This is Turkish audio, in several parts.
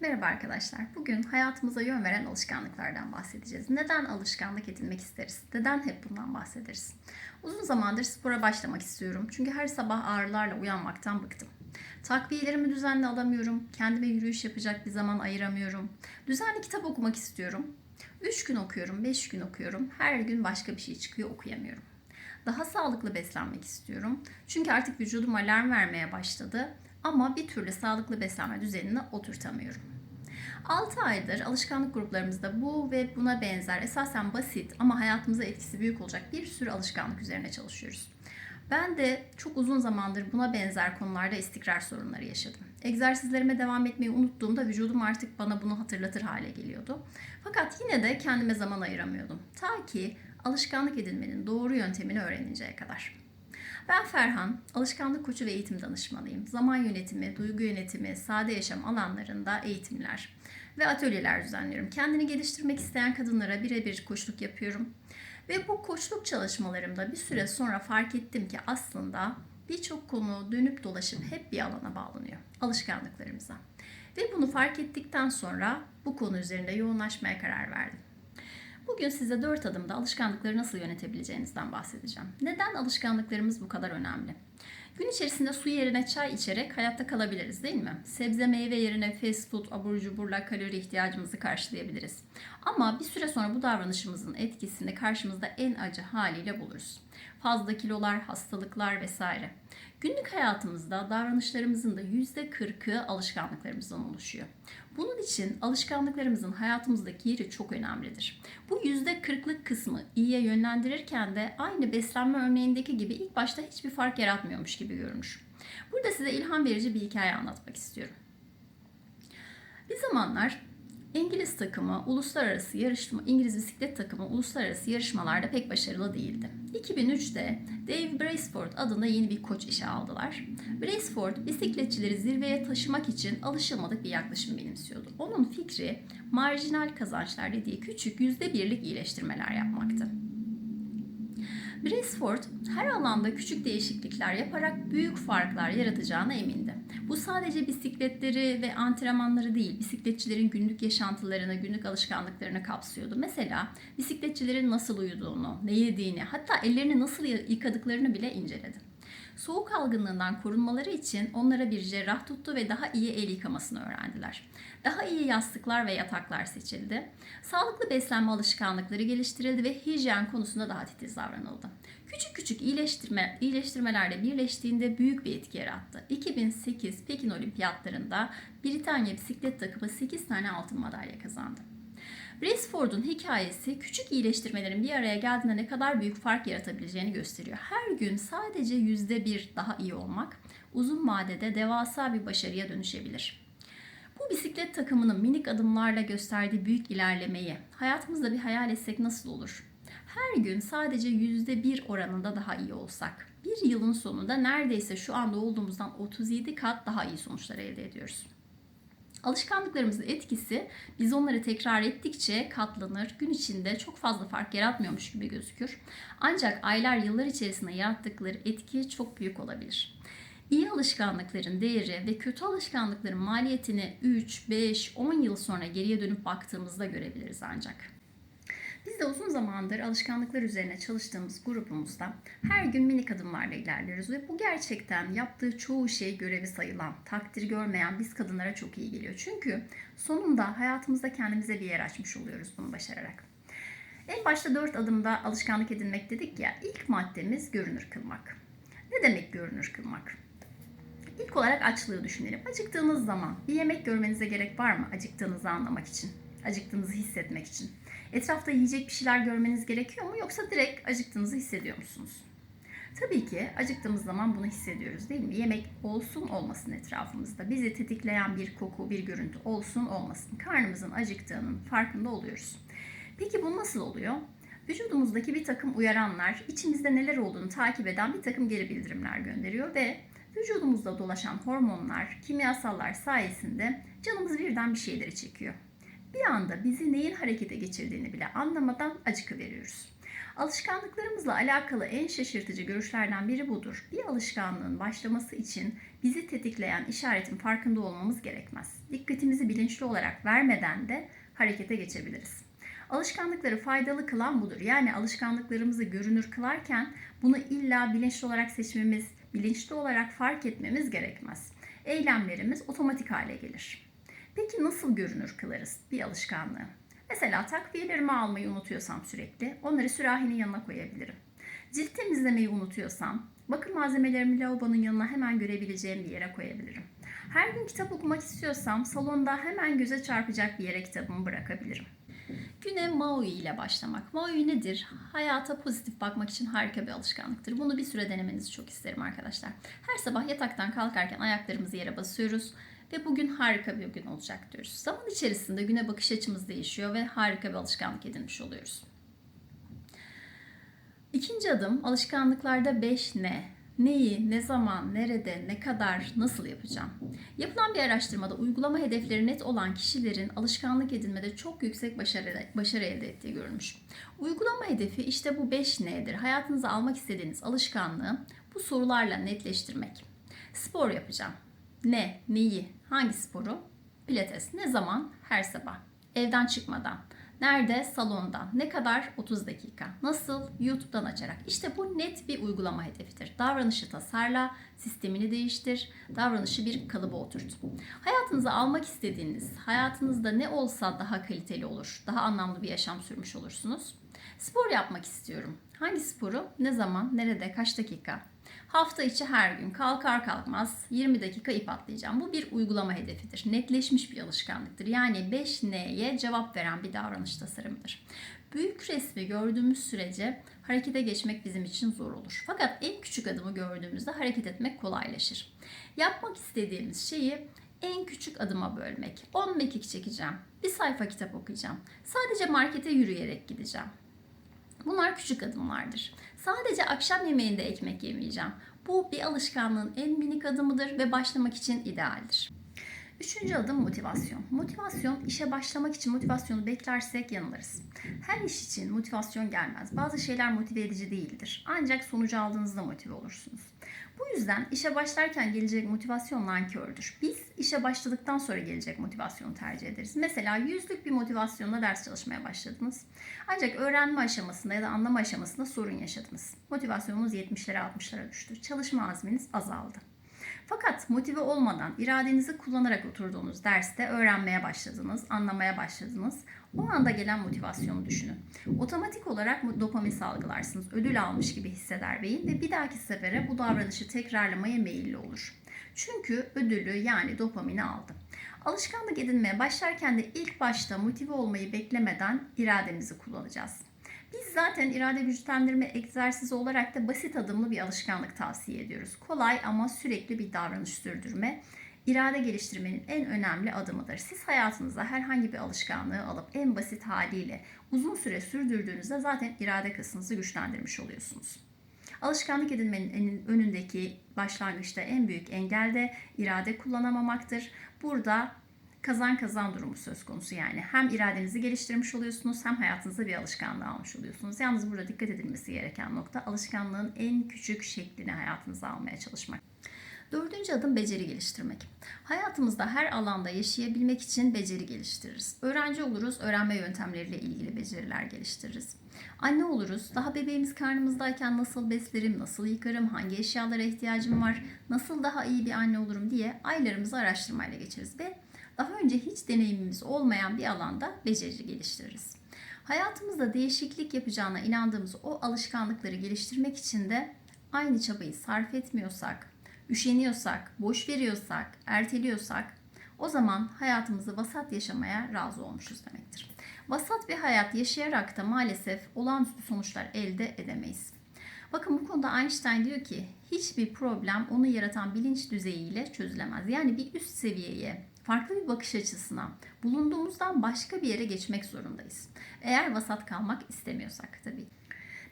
Merhaba arkadaşlar. Bugün hayatımıza yön veren alışkanlıklardan bahsedeceğiz. Neden alışkanlık edinmek isteriz? Neden hep bundan bahsederiz? Uzun zamandır spora başlamak istiyorum. Çünkü her sabah ağrılarla uyanmaktan bıktım. Takviyelerimi düzenli alamıyorum. Kendime yürüyüş yapacak bir zaman ayıramıyorum. Düzenli kitap okumak istiyorum. 3 gün okuyorum, 5 gün okuyorum. Her gün başka bir şey çıkıyor, okuyamıyorum. Daha sağlıklı beslenmek istiyorum. Çünkü artık vücudum alarm vermeye başladı ama bir türlü sağlıklı beslenme düzenine oturtamıyorum. 6 aydır alışkanlık gruplarımızda bu ve buna benzer esasen basit ama hayatımıza etkisi büyük olacak bir sürü alışkanlık üzerine çalışıyoruz. Ben de çok uzun zamandır buna benzer konularda istikrar sorunları yaşadım. Egzersizlerime devam etmeyi unuttuğumda vücudum artık bana bunu hatırlatır hale geliyordu. Fakat yine de kendime zaman ayıramıyordum. Ta ki alışkanlık edinmenin doğru yöntemini öğreninceye kadar. Ben Ferhan, alışkanlık koçu ve eğitim danışmanıyım. Zaman yönetimi, duygu yönetimi, sade yaşam alanlarında eğitimler ve atölyeler düzenliyorum. Kendini geliştirmek isteyen kadınlara birebir koçluk yapıyorum. Ve bu koçluk çalışmalarımda bir süre sonra fark ettim ki aslında birçok konu dönüp dolaşıp hep bir alana bağlanıyor. Alışkanlıklarımıza. Ve bunu fark ettikten sonra bu konu üzerinde yoğunlaşmaya karar verdim. Bugün size 4 adımda alışkanlıkları nasıl yönetebileceğinizden bahsedeceğim. Neden alışkanlıklarımız bu kadar önemli? Gün içerisinde su yerine çay içerek hayatta kalabiliriz değil mi? Sebze meyve yerine fast food, abur cuburla kalori ihtiyacımızı karşılayabiliriz. Ama bir süre sonra bu davranışımızın etkisini karşımızda en acı haliyle buluruz. Fazla kilolar, hastalıklar vesaire. Günlük hayatımızda davranışlarımızın da %40'ı alışkanlıklarımızdan oluşuyor. Bunun için alışkanlıklarımızın hayatımızdaki yeri çok önemlidir. Bu %40'lık kısmı iyiye yönlendirirken de aynı beslenme örneğindeki gibi ilk başta hiçbir fark yaratmıyormuş gibi görünür. Burada size ilham verici bir hikaye anlatmak istiyorum. Bir zamanlar İngiliz takımı uluslararası yarışma İngiliz bisiklet takımı uluslararası yarışmalarda pek başarılı değildi. 2003'te Dave Braceford adında yeni bir koç işe aldılar. Braceford bisikletçileri zirveye taşımak için alışılmadık bir yaklaşım benimsiyordu. Onun fikri marjinal kazançlar dediği küçük yüzde birlik iyileştirmeler yapmaktı. Braceford her alanda küçük değişiklikler yaparak büyük farklar yaratacağına emindi. Bu sadece bisikletleri ve antrenmanları değil, bisikletçilerin günlük yaşantılarını, günlük alışkanlıklarını kapsıyordu. Mesela bisikletçilerin nasıl uyuduğunu, ne yediğini, hatta ellerini nasıl yıkadıklarını bile inceledi. Soğuk algınlığından korunmaları için onlara bir cerrah tuttu ve daha iyi el yıkamasını öğrendiler. Daha iyi yastıklar ve yataklar seçildi. Sağlıklı beslenme alışkanlıkları geliştirildi ve hijyen konusunda daha titiz davranıldı. Küçük küçük iyileştirme, iyileştirmelerle birleştiğinde büyük bir etki yarattı. 2008 Pekin Olimpiyatlarında Britanya bisiklet takımı 8 tane altın madalya kazandı. Braceford'un hikayesi küçük iyileştirmelerin bir araya geldiğinde ne kadar büyük fark yaratabileceğini gösteriyor. Her gün sadece %1 daha iyi olmak uzun vadede devasa bir başarıya dönüşebilir. Bu bisiklet takımının minik adımlarla gösterdiği büyük ilerlemeyi hayatımızda bir hayal etsek nasıl olur? Her gün sadece %1 oranında daha iyi olsak, bir yılın sonunda neredeyse şu anda olduğumuzdan 37 kat daha iyi sonuçlar elde ediyoruz. Alışkanlıklarımızın etkisi biz onları tekrar ettikçe katlanır, gün içinde çok fazla fark yaratmıyormuş gibi gözükür. Ancak aylar, yıllar içerisinde yarattıkları etki çok büyük olabilir. İyi alışkanlıkların değeri ve kötü alışkanlıkların maliyetini 3, 5, 10 yıl sonra geriye dönüp baktığımızda görebiliriz ancak. Biz de uzun zamandır alışkanlıklar üzerine çalıştığımız grubumuzda her gün minik adımlarla ilerliyoruz ve bu gerçekten yaptığı çoğu şey görevi sayılan, takdir görmeyen biz kadınlara çok iyi geliyor. Çünkü sonunda hayatımızda kendimize bir yer açmış oluyoruz bunu başararak. En başta dört adımda alışkanlık edinmek dedik ya, ilk maddemiz görünür kılmak. Ne demek görünür kılmak? İlk olarak açlığı düşünelim. Acıktığınız zaman bir yemek görmenize gerek var mı acıktığınızı anlamak için, acıktığınızı hissetmek için? Etrafta yiyecek bir şeyler görmeniz gerekiyor mu yoksa direkt acıktığınızı hissediyor musunuz? Tabii ki acıktığımız zaman bunu hissediyoruz değil mi? Yemek olsun olmasın etrafımızda. Bizi tetikleyen bir koku, bir görüntü olsun olmasın. Karnımızın acıktığının farkında oluyoruz. Peki bu nasıl oluyor? Vücudumuzdaki bir takım uyaranlar, içimizde neler olduğunu takip eden bir takım geri bildirimler gönderiyor ve vücudumuzda dolaşan hormonlar, kimyasallar sayesinde canımız birden bir şeyleri çekiyor bir anda bizi neyin harekete geçirdiğini bile anlamadan acıkı veriyoruz. Alışkanlıklarımızla alakalı en şaşırtıcı görüşlerden biri budur. Bir alışkanlığın başlaması için bizi tetikleyen işaretin farkında olmamız gerekmez. Dikkatimizi bilinçli olarak vermeden de harekete geçebiliriz. Alışkanlıkları faydalı kılan budur. Yani alışkanlıklarımızı görünür kılarken bunu illa bilinçli olarak seçmemiz, bilinçli olarak fark etmemiz gerekmez. Eylemlerimiz otomatik hale gelir. Peki nasıl görünür kılarız bir alışkanlığı? Mesela takviyelerimi almayı unutuyorsam sürekli onları sürahinin yanına koyabilirim. Cilt temizlemeyi unutuyorsam bakım malzemelerimi lavabonun yanına hemen görebileceğim bir yere koyabilirim. Her gün kitap okumak istiyorsam salonda hemen göze çarpacak bir yere kitabımı bırakabilirim. Güne Maui ile başlamak. Maui nedir? Hayata pozitif bakmak için harika bir alışkanlıktır. Bunu bir süre denemenizi çok isterim arkadaşlar. Her sabah yataktan kalkarken ayaklarımızı yere basıyoruz ve bugün harika bir gün olacak diyoruz. Zaman içerisinde güne bakış açımız değişiyor ve harika bir alışkanlık edinmiş oluyoruz. İkinci adım alışkanlıklarda 5 ne? Neyi, ne zaman, nerede, ne kadar, nasıl yapacağım? Yapılan bir araştırmada uygulama hedefleri net olan kişilerin alışkanlık edinmede çok yüksek başarı, başarı elde ettiği görülmüş. Uygulama hedefi işte bu 5 nedir? Hayatınıza almak istediğiniz alışkanlığı bu sorularla netleştirmek. Spor yapacağım. Ne, neyi, hangi sporu? Pilates. Ne zaman? Her sabah. Evden çıkmadan. Nerede? Salonda. Ne kadar? 30 dakika. Nasıl? YouTube'dan açarak. İşte bu net bir uygulama hedefidir. Davranışı tasarla, sistemini değiştir, davranışı bir kalıba oturt. Hayatınıza almak istediğiniz, hayatınızda ne olsa daha kaliteli olur, daha anlamlı bir yaşam sürmüş olursunuz. Spor yapmak istiyorum. Hangi sporu? Ne zaman? Nerede? Kaç dakika? Hafta içi her gün kalkar kalkmaz 20 dakika ip atlayacağım. Bu bir uygulama hedefidir. Netleşmiş bir alışkanlıktır. Yani 5N'ye cevap veren bir davranış tasarımıdır. Büyük resmi gördüğümüz sürece harekete geçmek bizim için zor olur. Fakat en küçük adımı gördüğümüzde hareket etmek kolaylaşır. Yapmak istediğimiz şeyi en küçük adıma bölmek. 10 mekik çekeceğim. Bir sayfa kitap okuyacağım. Sadece markete yürüyerek gideceğim. Bunlar küçük adımlardır. Sadece akşam yemeğinde ekmek yemeyeceğim. Bu bir alışkanlığın en minik adımıdır ve başlamak için idealdir. Üçüncü adım motivasyon. Motivasyon, işe başlamak için motivasyonu beklersek yanılırız. Her iş için motivasyon gelmez. Bazı şeyler motive edici değildir. Ancak sonucu aldığınızda motive olursunuz. Bu yüzden işe başlarken gelecek motivasyon nankördür. Biz işe başladıktan sonra gelecek motivasyonu tercih ederiz. Mesela yüzlük bir motivasyonla ders çalışmaya başladınız. Ancak öğrenme aşamasında ya da anlama aşamasında sorun yaşadınız. Motivasyonunuz 70'lere 60'lara düştü. Çalışma azminiz azaldı. Fakat motive olmadan iradenizi kullanarak oturduğunuz derste öğrenmeye başladınız, anlamaya başladınız. O anda gelen motivasyonu düşünün. Otomatik olarak dopamin salgılarsınız. Ödül almış gibi hisseder beyin ve bir dahaki sefere bu davranışı tekrarlamaya meyilli olur. Çünkü ödülü yani dopamini aldı. Alışkanlık edinmeye başlarken de ilk başta motive olmayı beklemeden irademizi kullanacağız. Biz zaten irade güçlendirme egzersizi olarak da basit adımlı bir alışkanlık tavsiye ediyoruz. Kolay ama sürekli bir davranış sürdürme irade geliştirmenin en önemli adımıdır. Siz hayatınızda herhangi bir alışkanlığı alıp en basit haliyle uzun süre sürdürdüğünüzde zaten irade kasınızı güçlendirmiş oluyorsunuz. Alışkanlık edinmenin önündeki başlangıçta en büyük engel de irade kullanamamaktır. Burada kazan kazan durumu söz konusu yani. Hem iradenizi geliştirmiş oluyorsunuz hem hayatınızda bir alışkanlığı almış oluyorsunuz. Yalnız burada dikkat edilmesi gereken nokta alışkanlığın en küçük şeklini hayatınıza almaya çalışmak. Dördüncü adım beceri geliştirmek. Hayatımızda her alanda yaşayabilmek için beceri geliştiririz. Öğrenci oluruz, öğrenme yöntemleriyle ilgili beceriler geliştiririz. Anne oluruz, daha bebeğimiz karnımızdayken nasıl beslerim, nasıl yıkarım, hangi eşyalara ihtiyacım var, nasıl daha iyi bir anne olurum diye aylarımızı araştırmayla geçiririz ve daha önce hiç deneyimimiz olmayan bir alanda beceri geliştiririz. Hayatımızda değişiklik yapacağına inandığımız o alışkanlıkları geliştirmek için de aynı çabayı sarf etmiyorsak, üşeniyorsak, boş veriyorsak, erteliyorsak o zaman hayatımızı vasat yaşamaya razı olmuşuz demektir. Vasat bir hayat yaşayarak da maalesef olağanüstü sonuçlar elde edemeyiz. Bakın bu konuda Einstein diyor ki hiçbir problem onu yaratan bilinç düzeyiyle çözülemez. Yani bir üst seviyeye, farklı bir bakış açısına, bulunduğumuzdan başka bir yere geçmek zorundayız. Eğer vasat kalmak istemiyorsak tabii.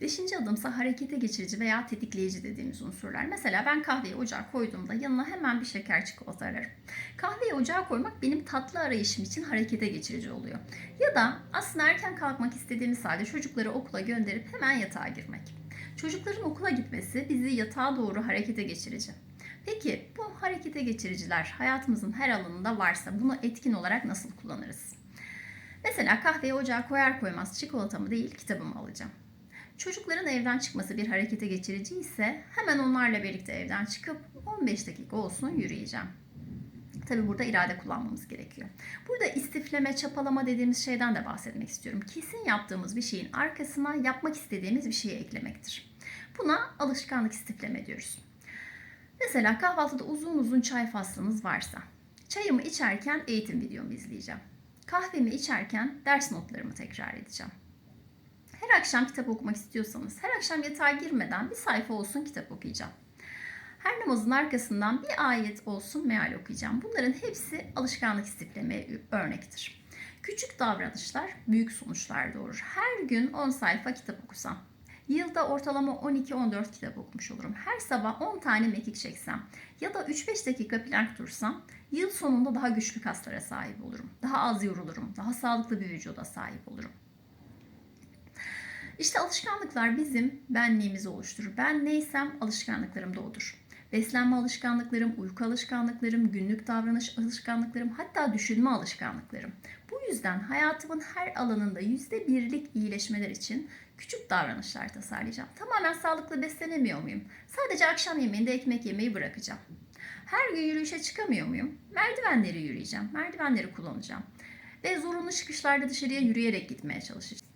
Beşinci adımsa harekete geçirici veya tetikleyici dediğimiz unsurlar. Mesela ben kahveyi ocağa koyduğumda yanına hemen bir şeker çikolata ararım. Kahveyi ocağa koymak benim tatlı arayışım için harekete geçirici oluyor. Ya da aslında erken kalkmak istediğimiz halde çocukları okula gönderip hemen yatağa girmek. Çocukların okula gitmesi bizi yatağa doğru harekete geçirici. Peki bu harekete geçiriciler hayatımızın her alanında varsa bunu etkin olarak nasıl kullanırız? Mesela kahveyi ocağa koyar koymaz çikolatamı değil kitabımı alacağım. Çocukların evden çıkması bir harekete geçirici ise hemen onlarla birlikte evden çıkıp 15 dakika olsun yürüyeceğim. Tabi burada irade kullanmamız gerekiyor. Burada istifleme, çapalama dediğimiz şeyden de bahsetmek istiyorum. Kesin yaptığımız bir şeyin arkasına yapmak istediğimiz bir şeyi eklemektir. Buna alışkanlık istifleme diyoruz. Mesela kahvaltıda uzun uzun çay faslımız varsa, çayımı içerken eğitim videomu izleyeceğim. Kahvemi içerken ders notlarımı tekrar edeceğim. Her akşam kitap okumak istiyorsanız, her akşam yatağa girmeden bir sayfa olsun kitap okuyacağım. Her namazın arkasından bir ayet olsun meal okuyacağım. Bunların hepsi alışkanlık istiflemeye örnektir. Küçük davranışlar büyük sonuçlar doğurur. Her gün 10 sayfa kitap okusam, yılda ortalama 12-14 kitap okumuş olurum. Her sabah 10 tane mekik çeksem ya da 3-5 dakika plank dursam yıl sonunda daha güçlü kaslara sahip olurum. Daha az yorulurum. Daha sağlıklı bir vücuda sahip olurum. İşte alışkanlıklar bizim benliğimizi oluşturur. Ben neysem alışkanlıklarım da odur. Beslenme alışkanlıklarım, uyku alışkanlıklarım, günlük davranış alışkanlıklarım, hatta düşünme alışkanlıklarım. Bu yüzden hayatımın her alanında yüzde birlik iyileşmeler için küçük davranışlar tasarlayacağım. Tamamen sağlıklı beslenemiyor muyum? Sadece akşam yemeğinde ekmek yemeyi bırakacağım. Her gün yürüyüşe çıkamıyor muyum? Merdivenleri yürüyeceğim, merdivenleri kullanacağım. Ve zorunlu çıkışlarda dışarıya yürüyerek gitmeye çalışacağım.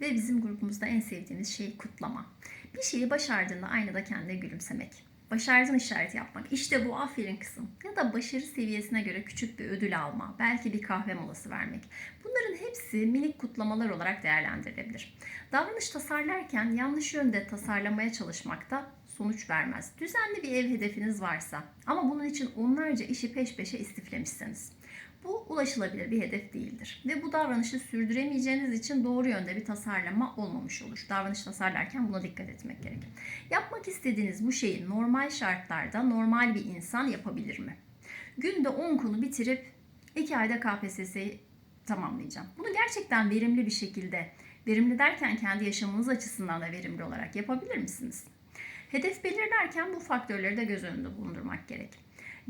Ve bizim grubumuzda en sevdiğimiz şey kutlama. Bir şeyi başardığında aynada kendine gülümsemek. Başardın işareti yapmak. İşte bu aferin kısım. Ya da başarı seviyesine göre küçük bir ödül alma. Belki bir kahve molası vermek. Bunların hepsi minik kutlamalar olarak değerlendirilebilir. Davranış tasarlarken yanlış yönde tasarlamaya çalışmakta sonuç vermez. Düzenli bir ev hedefiniz varsa ama bunun için onlarca işi peş peşe istiflemişseniz bu ulaşılabilir bir hedef değildir. Ve bu davranışı sürdüremeyeceğiniz için doğru yönde bir tasarlama olmamış olur. Davranış tasarlarken buna dikkat etmek gerek. Yapmak istediğiniz bu şeyi normal şartlarda normal bir insan yapabilir mi? Günde 10 konu bitirip 2 ayda KPSS'yi tamamlayacağım. Bunu gerçekten verimli bir şekilde, verimli derken kendi yaşamınız açısından da verimli olarak yapabilir misiniz? Hedef belirlerken bu faktörleri de göz önünde bulundurmak gerek.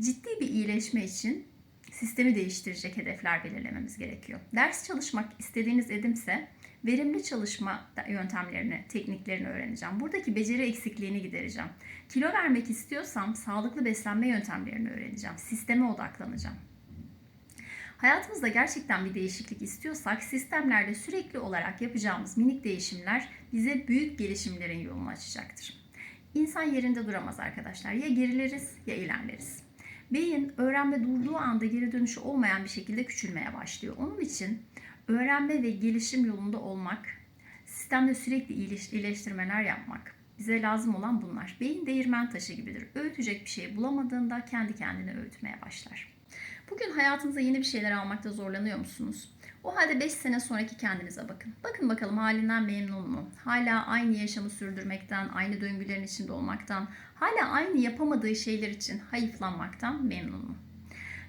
Ciddi bir iyileşme için sistemi değiştirecek hedefler belirlememiz gerekiyor. Ders çalışmak istediğiniz edimse verimli çalışma yöntemlerini, tekniklerini öğreneceğim. Buradaki beceri eksikliğini gidereceğim. Kilo vermek istiyorsam sağlıklı beslenme yöntemlerini öğreneceğim. Sisteme odaklanacağım. Hayatımızda gerçekten bir değişiklik istiyorsak sistemlerde sürekli olarak yapacağımız minik değişimler bize büyük gelişimlerin yolunu açacaktır. İnsan yerinde duramaz arkadaşlar. Ya gerileriz ya ilerleriz. Beyin öğrenme durduğu anda geri dönüşü olmayan bir şekilde küçülmeye başlıyor. Onun için öğrenme ve gelişim yolunda olmak, sistemde sürekli iyileştirmeler yapmak bize lazım olan bunlar. Beyin değirmen taşı gibidir. Öğütecek bir şey bulamadığında kendi kendine öğütmeye başlar. Bugün hayatınıza yeni bir şeyler almakta zorlanıyor musunuz? O halde 5 sene sonraki kendinize bakın. Bakın bakalım halinden memnun mu? Hala aynı yaşamı sürdürmekten, aynı döngülerin içinde olmaktan, hala aynı yapamadığı şeyler için hayıflanmaktan memnun mu?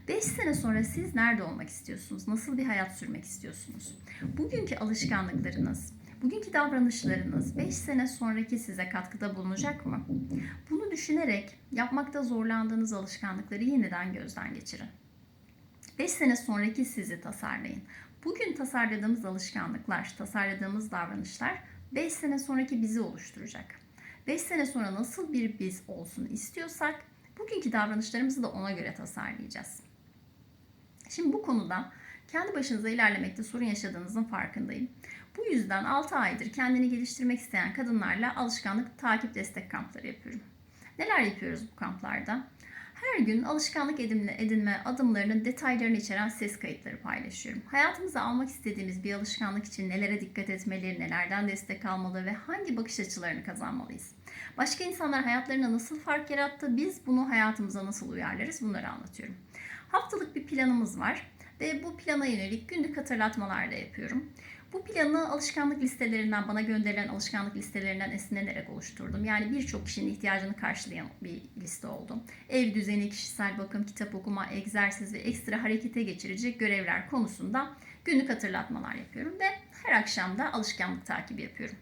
5 sene sonra siz nerede olmak istiyorsunuz? Nasıl bir hayat sürmek istiyorsunuz? Bugünkü alışkanlıklarınız, bugünkü davranışlarınız 5 sene sonraki size katkıda bulunacak mı? Bunu düşünerek yapmakta zorlandığınız alışkanlıkları yeniden gözden geçirin. 5 sene sonraki sizi tasarlayın. Bugün tasarladığımız alışkanlıklar, tasarladığımız davranışlar 5 sene sonraki bizi oluşturacak. 5 sene sonra nasıl bir biz olsun istiyorsak bugünkü davranışlarımızı da ona göre tasarlayacağız. Şimdi bu konuda kendi başınıza ilerlemekte sorun yaşadığınızın farkındayım. Bu yüzden 6 aydır kendini geliştirmek isteyen kadınlarla alışkanlık takip destek kampları yapıyorum. Neler yapıyoruz bu kamplarda? Her gün alışkanlık edinme, edinme adımlarının detaylarını içeren ses kayıtları paylaşıyorum. Hayatımıza almak istediğimiz bir alışkanlık için nelere dikkat etmeli, nelerden destek almalı ve hangi bakış açılarını kazanmalıyız? Başka insanlar hayatlarına nasıl fark yarattı, biz bunu hayatımıza nasıl uyarlarız bunları anlatıyorum. Haftalık bir planımız var. Ve bu plana yönelik günlük hatırlatmalar da yapıyorum. Bu planı alışkanlık listelerinden, bana gönderilen alışkanlık listelerinden esinlenerek oluşturdum. Yani birçok kişinin ihtiyacını karşılayan bir liste oldu. Ev düzeni, kişisel bakım, kitap okuma, egzersiz ve ekstra harekete geçirecek görevler konusunda günlük hatırlatmalar yapıyorum ve her akşam da alışkanlık takibi yapıyorum.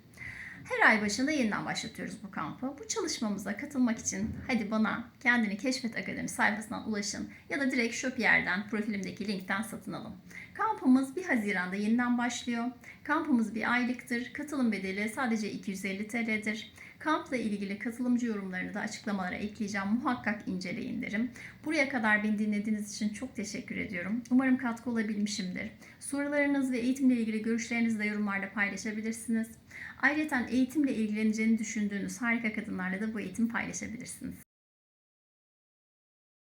Her ay başında yeniden başlatıyoruz bu kampı. Bu çalışmamıza katılmak için hadi bana kendini keşfet akademi sayfasından ulaşın ya da direkt Shopier'den profilimdeki linkten satın alın. Kampımız 1 Haziran'da yeniden başlıyor. Kampımız bir aylıktır. Katılım bedeli sadece 250 TL'dir. Kampla ilgili katılımcı yorumlarını da açıklamalara ekleyeceğim. Muhakkak inceleyin derim. Buraya kadar beni dinlediğiniz için çok teşekkür ediyorum. Umarım katkı olabilmişimdir. Sorularınız ve eğitimle ilgili görüşlerinizi de yorumlarda paylaşabilirsiniz. Ayrıca eğitimle ilgileneceğini düşündüğünüz harika kadınlarla da bu eğitimi paylaşabilirsiniz.